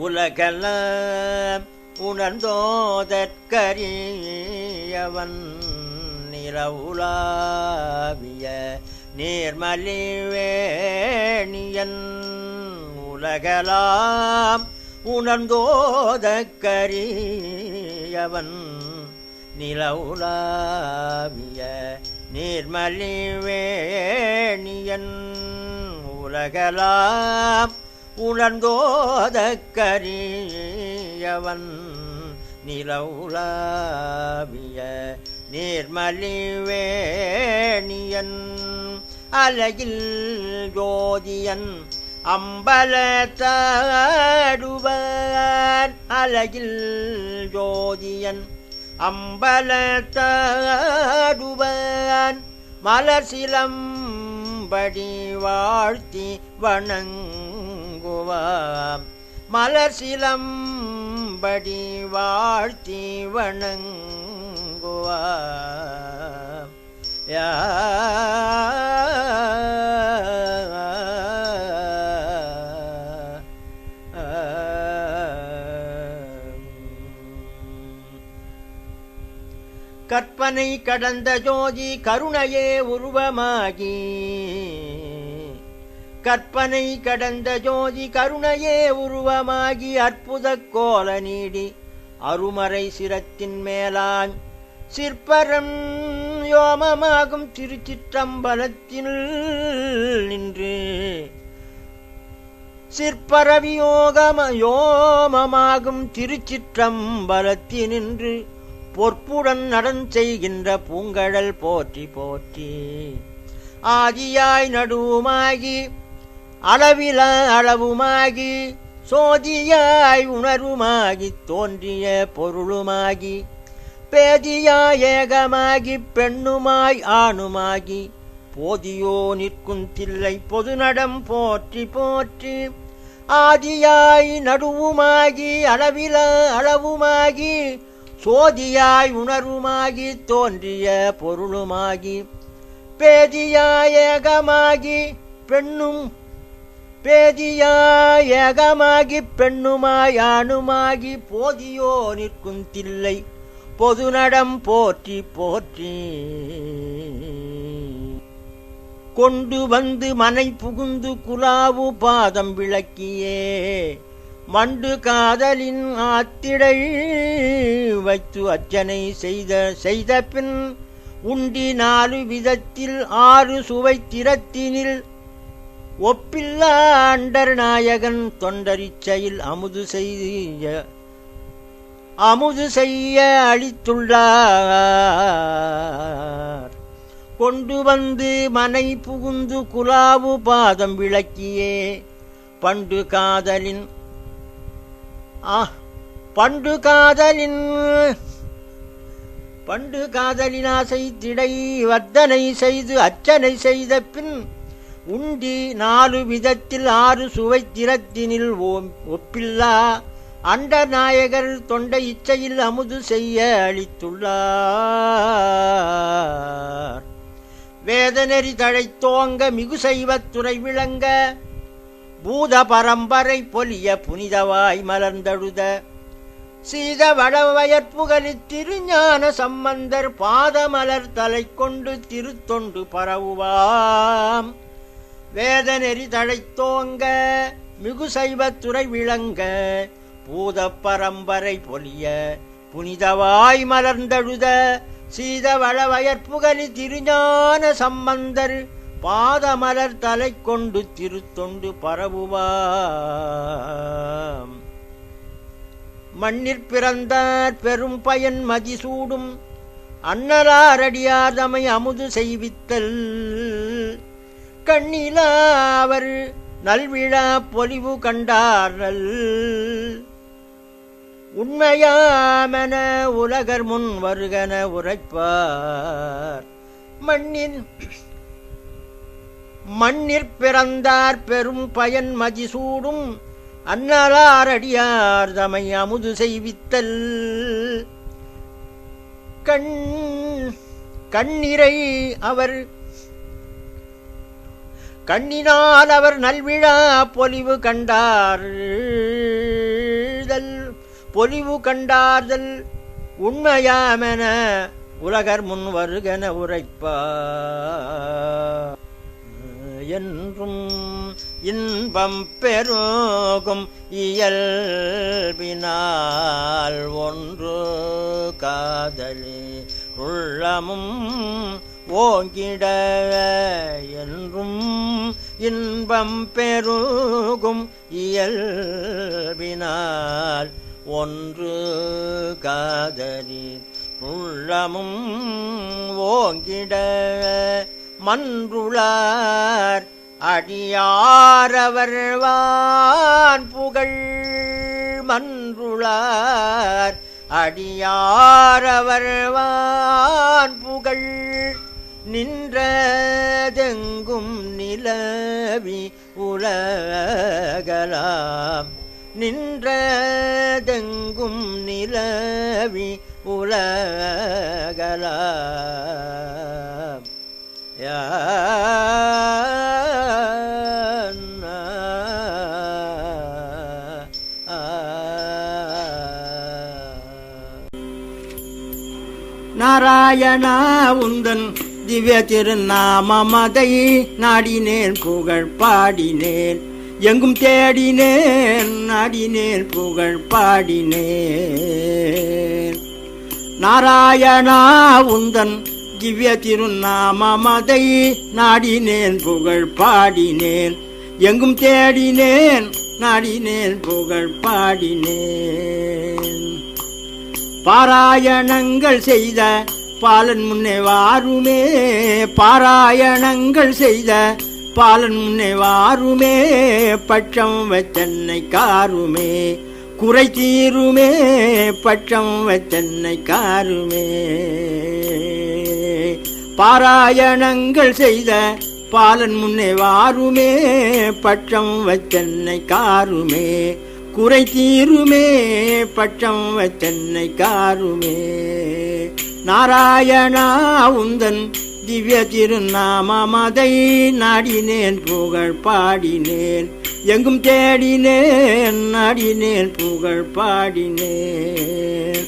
உலகெல்லாம் உணர்ந்தோதற்கரியவன் நிலவுலாவிய நேர்மலிவேணியன் உலகலாம் உணர்ந்தோதக்கரியவன் நிலவுலாவிய நேர்மலிவேணியன் உலகலாம் உணர்ந்தோதற்கரியவன் நிலவுலாவிய நீர்மலிவேணியன் அலகில் ஜோதியன் அம்பலத்தாடுவான் அலகில் ஜோதியன் அம்பலத்தாடுவான் மலர் சிலம்படி வாழ்த்தி வணங்க வணங்குவாம் மலர் சிலம்படி வாழ்த்தி வணங்குவாம். கற்பனை கடந்த ஜோதி கருணையே உருவமாகி கற்பனை கடந்த ஜோதி கருணையே உருவமாகி அற்புத கோல நீடி அருமறை சிரத்தின் மேலான் சிற்பரம் யோமமாகும் திருச்சிற்றம்பலத்தில் நின்று சிற்பரவியோகம யோமமாகும் திருச்சிற்றம்பலத்தினின்று பொற்புடன் நடன் செய்கின்ற பூங்கழல் போற்றி போற்றி. ஆதியாய் நடுவுமாகி அளவில அளவுமாகி சோதியாய் உணர்வுமாகி தோன்றிய பொருளுமாகி பேதியாய் ஏகமாகி பெண்ணுமாய் ஆணுமாகி போதியோ நிற்கும் தில்லை பொதுநடம் போற்றி போற்றி ஆதியாய் நடுவுமாகி அளவில அளவுமாகி சோதியாய் உணர்வுமாகி தோன்றிய பொருளுமாகி பேதியாயகமாகி பெண்ணும் பேதியாயகமாகி பெண்ணுமாய் ஆணுமாகி போதியோ நிற்கும் தில்லை. பொதுநடம் போற்றி போற்றி. கொண்டு வந்து மனை புகுந்து குலாவு பாதம் விளக்கியே. மண்டு காதலின் ஆத்திடை வைத்து அர்ச்சனை செய்த செய்த பின் உண்டி நாலு விதத்தில் ஆறு சுவை திறத்தினில் ஒப்பில்லா அண்டர் நாயகன் தொண்டரிச்சையில் அமுது செய்ய அமுது செய்ய அளித்துள்ளார். கொண்டு வந்து மனை புகுந்து குலாவு பாதம் விளக்கியே பண்டு காதலின் ஆ பண்டு காதலின் பண்டு காதலின் ஆசை திடை வர்த்தனை செய்து அர்ச்சனை செய்த பின் உண்டி நாலு விதத்தில் ஆறு சுவை திறத்தினில் ஓம் ஒப்பில்லா. அண்ட நாயகர் தொண்டை இச்சையில் அமுது செய்ய அளித்துள்ளார். வேதநெறி தழைத்தோங்க மிகு செய்வத்துறை விளங்க. பூத பரம்பரை பொலிய புனிதவாய் மலர்ந்தழுத. சீத வளவயற்புகலி திருஞான சம்பந்தர் பாதமலர் தலை கொண்டு திருத்தொண்டு பரவுவாம். வேதநெறி தழைத்தோங்க மிகு சைவத்துறை விளங்க பூத பரம்பரை பொலிய புனிதவாய் மலர்ந்தழுத சீத வளவயற்புகலி திருஞான சம்பந்தர் பாதமலர் தலை கொண்டு திருத்தொண்டு பரவுவாம். மண்ணிற் பிறந்தார் பெரும் பயன் மதிசூடும் அன்னலாரடியாதமை அமுது செய்வித்தல். கண்ணிலாவர் நல்விழா பொலிவு கண்டார்கள். உண்மையாமன உலகர் முன் வருகன உரைப்பார். மண்ணின் மண்ணிற் பிறந்தார் பெரும் பயன் மதிசூடும் அன்னலாரடியார் தமை அமுது செய்வித்தல். கண் கண்ணிரை அவர் கண்ணினால் அவர் நல்விழா பொலிவு கண்டார். பொலிவு கண்டார்தல் உண்மையாமென உலகர் முன் வருகன உரைப்பா என்றும் இன்பம் பெருகும் இயல்பினால் ஒன்று காதலி உள்ளமும் ஓங்கிட என்றும் இன்பம் பெருகும் இயல்பினால் ஒன்று காதலி உள்ளமும் ஓங்கிட மன்றுளார் அடியாரவர்வான் புகழ் மன்றுளார் அடியாரவர்வான் புகழ் நின்றதெங்கும் நிலவி உலகலாம். நின்றதெங்கும் நிலவி உலகலாம். யா நாராயணா உந்தன் திவ்ய திருநாமதை நாடினேன் புகழ் பாடினேன். எங்கும் தேடினேன் நாடினேன் புகழ் பாடினேன். நாராயணா உந்தன் திவ்ய திருநாமதை நாடினேன் புகழ் பாடினேன். எங்கும் தேடினேன் நாடினேன் புகழ் பாடினேன். பாராயணங்கள் செய்த பாலன் முன்னே வாருமே பாராயணங்கள் செய்த பாலன் முன்னே வாருமே பட்சம் வச்சென்னை காருமே குறை தீருமே பட்சம் வச்சென்னை காருமே. பாராயணங்கள் செய்த பாலன் முன்னே வாருமே பட்சம் வச்சென்னை காருமே குறை தீருமே பட்சம் வச்சென்னை காருமே. நாராயணா உந்தன் திவ்ய திருநாமதை நாடினேன் புகழ் பாடினேன். எங்கும் தேடினேன் நாடினேன் புகழ் பாடினேன்.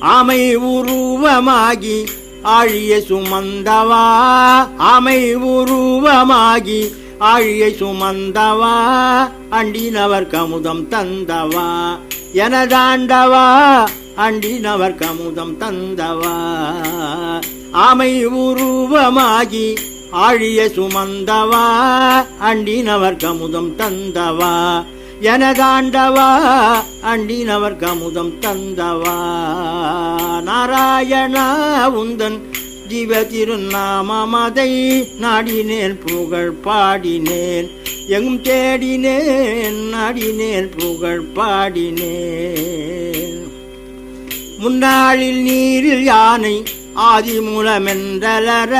ஆமை உருவமாகி ஆழிய சுமந்தவா? ஆமை உருவமாகி ஆழியை சுமந்தவா? அண்டினவர் கமுதம் தந்தவா? எனதாண்டவா அண்டினவர் கமுதம் தந்தவா. ஆமை உருவமாகி ஆழிய சுமந்தவா. அண்டினவர் கமுதம் தந்தவா. எனதாண்டவா அண்டினவர் கமுதம் தந்தவா. நாராயணா உந்தன் ஜீவ திருநாமதை நாடினேன் புகழ் பாடினேன். எங்கும் தேடினேன் நாடினேன் புகழ் பாடினேன். முன்னாளில் நீரில் யானை ஆதிமூலமென்றலர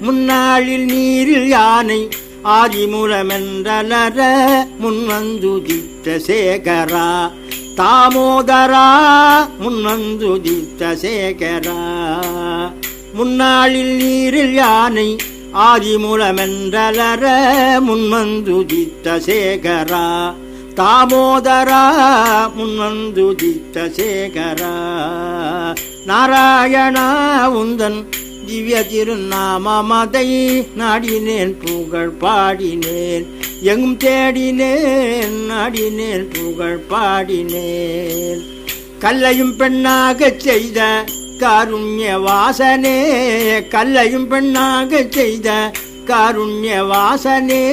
முன்னாளில் நீரில் யானை ஆதிமூலமென்றலர முன்வந்துதித்த சேகரா தாமோதரா முன்வந்துதித்த சேகரா. முன்னாளில் நீரில் யானை ஆதிமூலமென்றலர முன்வந்துதித்த சேகரா தாமோதரா முன்வந்துதித்த சேகரா. நாராயணா உந்தன் திவ்ய திருநாமதை நாடினேன் புகழ் பாடினேன். எங்கும் தேடினேன் நாடினேன் புகழ் பாடினேன். கல்லையும் பெண்ணாகச் செய்த காருண்ய வாசனே கல்லையும் பெண்ணாகச் செய்த காருண்ய வாசனே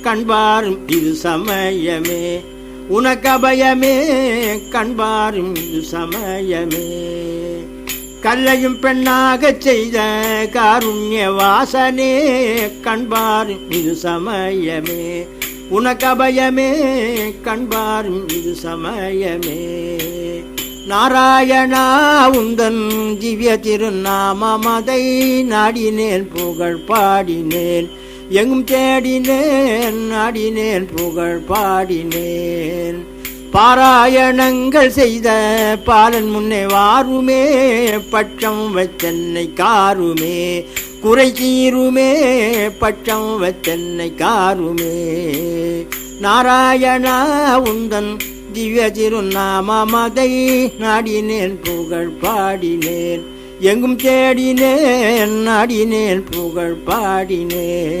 கண்பாரும் இது சமயமே. உனக்கபயமே கண்பாரும் இது சமயமே. கல்லையும் பெண்ணாக செய்த காருண்ய வாசனே கண்பாரும் இது சமயமே. உனக்கபயமே கண்பாரும் இது சமயமே. நாராயணா உந்தன் திவ்ய திருநாமதை நாடினேன் புகழ் பாடினேன். எங்கும் தேடினேன் நாடினேன் புகழ் பாடினேன். பாராயணங்கள் செய்த பாலன் முன்னே வாருமே பட்சம் வச்சென்னை காருமே. குறை தீருமே பட்சம் வச்சென்னை காருமே. நாராயணா உந்தன் திவ்ய திருநாமதை நாடினேன் புகழ் பாடினேன். எங்கும் தேடினேன் நாடினேன் புகழ் பாடினேன்.